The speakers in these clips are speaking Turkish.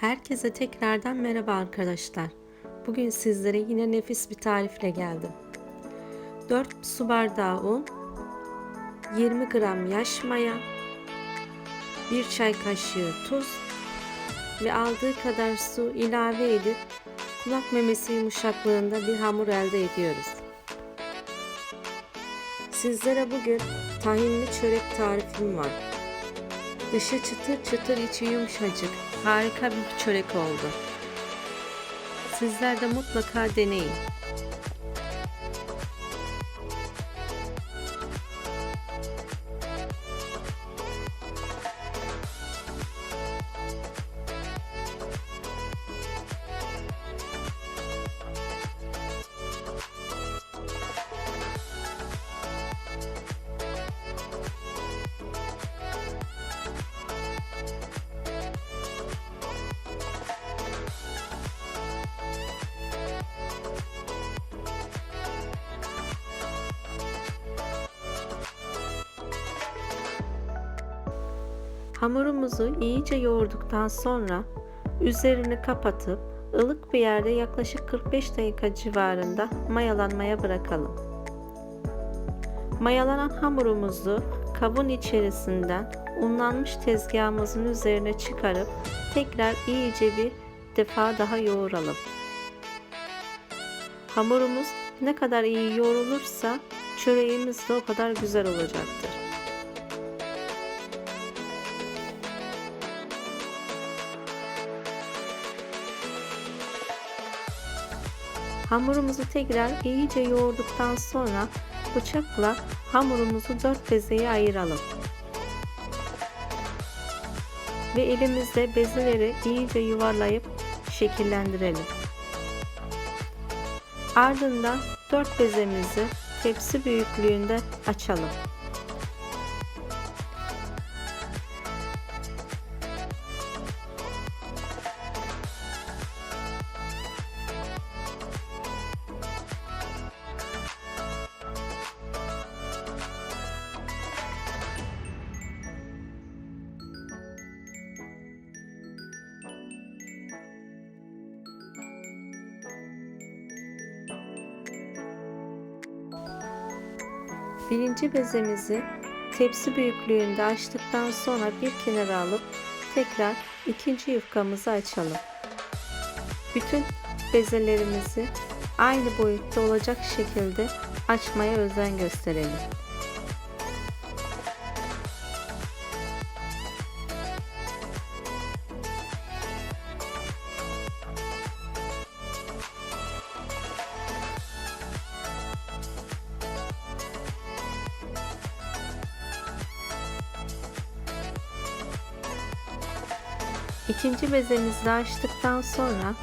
Herkese tekrardan merhaba arkadaşlar. Bugün sizlere yine nefis bir tarifle geldim. 4 su bardağı un, 20 gram yaş maya, 1 çay kaşığı tuz ve aldığı kadar su ilave edip kulak memesi yumuşaklığında bir hamur elde ediyoruz. Sizlere bugün tahinli çörek tarifim var. Dışı çıtır çıtır içi yumuşacık. Harika bir çörek oldu. Sizler de mutlaka deneyin. Hamurumuzu iyice yoğurduktan sonra üzerini kapatıp ılık bir yerde yaklaşık 45 dakika civarında mayalanmaya bırakalım. Mayalanan hamurumuzu kabın içerisinden unlanmış tezgahımızın üzerine çıkarıp tekrar iyice bir defa daha yoğuralım. Hamurumuz ne kadar iyi yoğrulursa çöreğimiz de o kadar güzel olacaktır. Hamurumuzu tekrar iyice yoğurduktan sonra bıçakla hamurumuzu dört bezeye ayıralım. Ve elimizle bezeleri iyice yuvarlayıp şekillendirelim. Ardından dört bezemizi tepsi büyüklüğünde açalım. Birinci bezemizi tepsi büyüklüğünde açtıktan sonra bir kenara alıp tekrar ikinci yufkamızı açalım. Bütün bezelerimizi aynı boyutta olacak şekilde açmaya özen gösterelim. İkinci bezemizi açtıktan sonra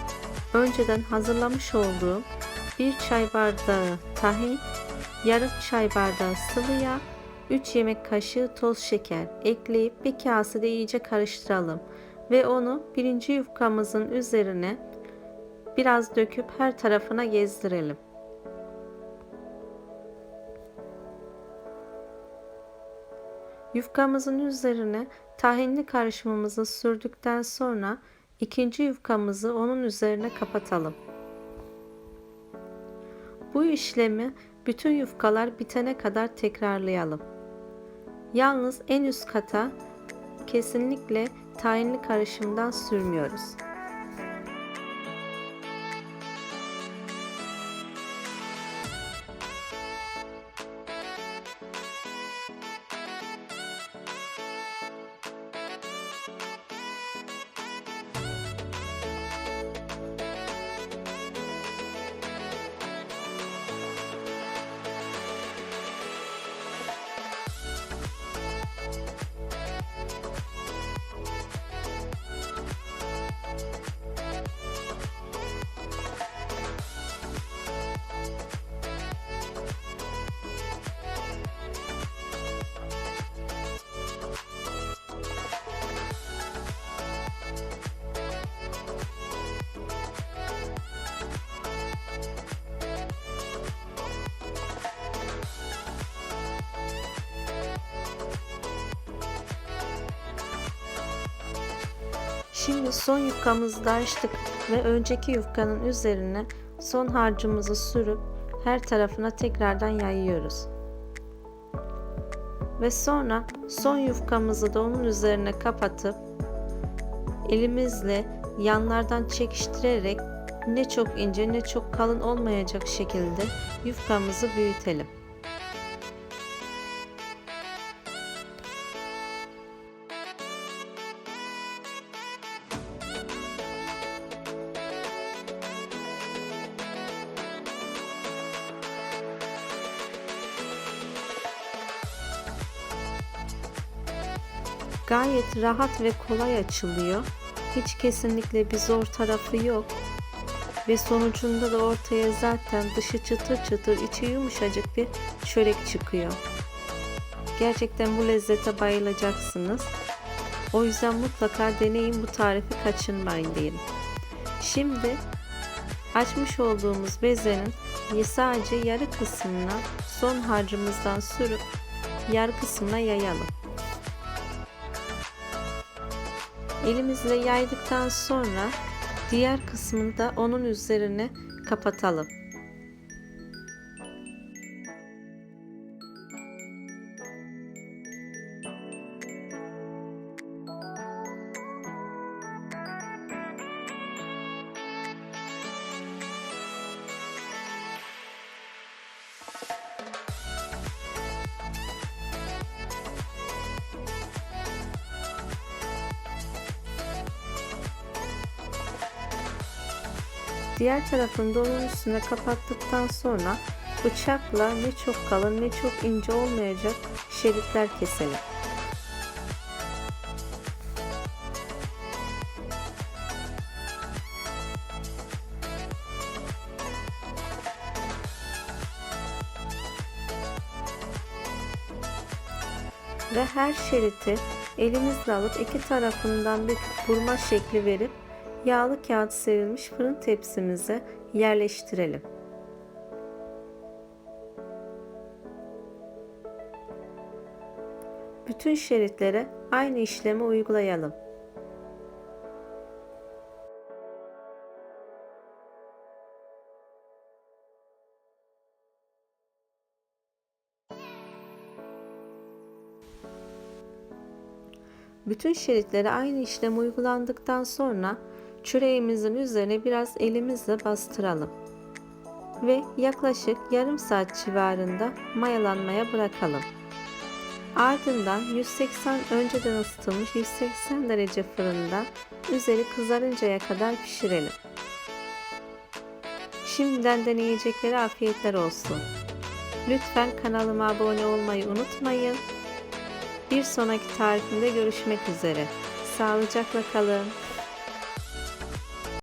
önceden hazırlamış olduğum bir çay bardağı tahin, yarım çay bardağı sıvı yağ, 3 yemek kaşığı toz şeker ekleyip bir kasede iyice karıştıralım ve onu birinci yufkamızın üzerine biraz döküp her tarafına gezdirelim. Yufkamızın üzerine tahinli karışımımızı sürdükten sonra ikinci yufkamızı onun üzerine kapatalım. Bu işlemi bütün yufkalar bitene kadar tekrarlayalım. Yalnız en üst kata kesinlikle tahinli karışımdan sürmüyoruz. Şimdi son yufkamızı da açtık ve önceki yufkanın üzerine son harcımızı sürüp her tarafına tekrardan yayıyoruz. Ve sonra son yufkamızı da onun üzerine kapatıp elimizle yanlardan çekiştirerek ne çok ince ne çok kalın olmayacak şekilde yufkamızı büyütelim. Gayet rahat ve kolay açılıyor. Hiç kesinlikle bir zor tarafı yok. Ve sonucunda da ortaya zaten dışı çıtır çıtır, içi yumuşacık bir çörek çıkıyor. Gerçekten bu lezzete bayılacaksınız. O yüzden mutlaka deneyin bu tarifi kaçırmayın diyelim. Şimdi açmış olduğumuz bezenin sadece yarı kısmına son harcımızdan sürüp yarı kısmına yayalım. Elimizle yaydıktan sonra diğer kısmını da onun üzerine kapatalım. Diğer tarafını da onun üstüne kapattıktan sonra bıçakla ne çok kalın ne çok ince olmayacak şeritler keselim. Ve her şeriti elimizle alıp iki tarafından bir vurma şekli verip yağlı kağıt serilmiş fırın tepsimize yerleştirelim. Bütün şeritlere aynı işlemi uygulayalım. Bütün şeritlere aynı işlem uygulandıktan sonra çöreğimizin üzerine biraz elimizle bastıralım. Ve yaklaşık yarım saat civarında mayalanmaya bırakalım. Ardından 180 önceden ısıtılmış 180 derece fırında üzeri kızarıncaya kadar pişirelim. Şimdiden deneyeceklere afiyetler olsun. Lütfen kanalıma abone olmayı unutmayın. Bir sonraki tarifimde görüşmek üzere. Sağlıcakla kalın.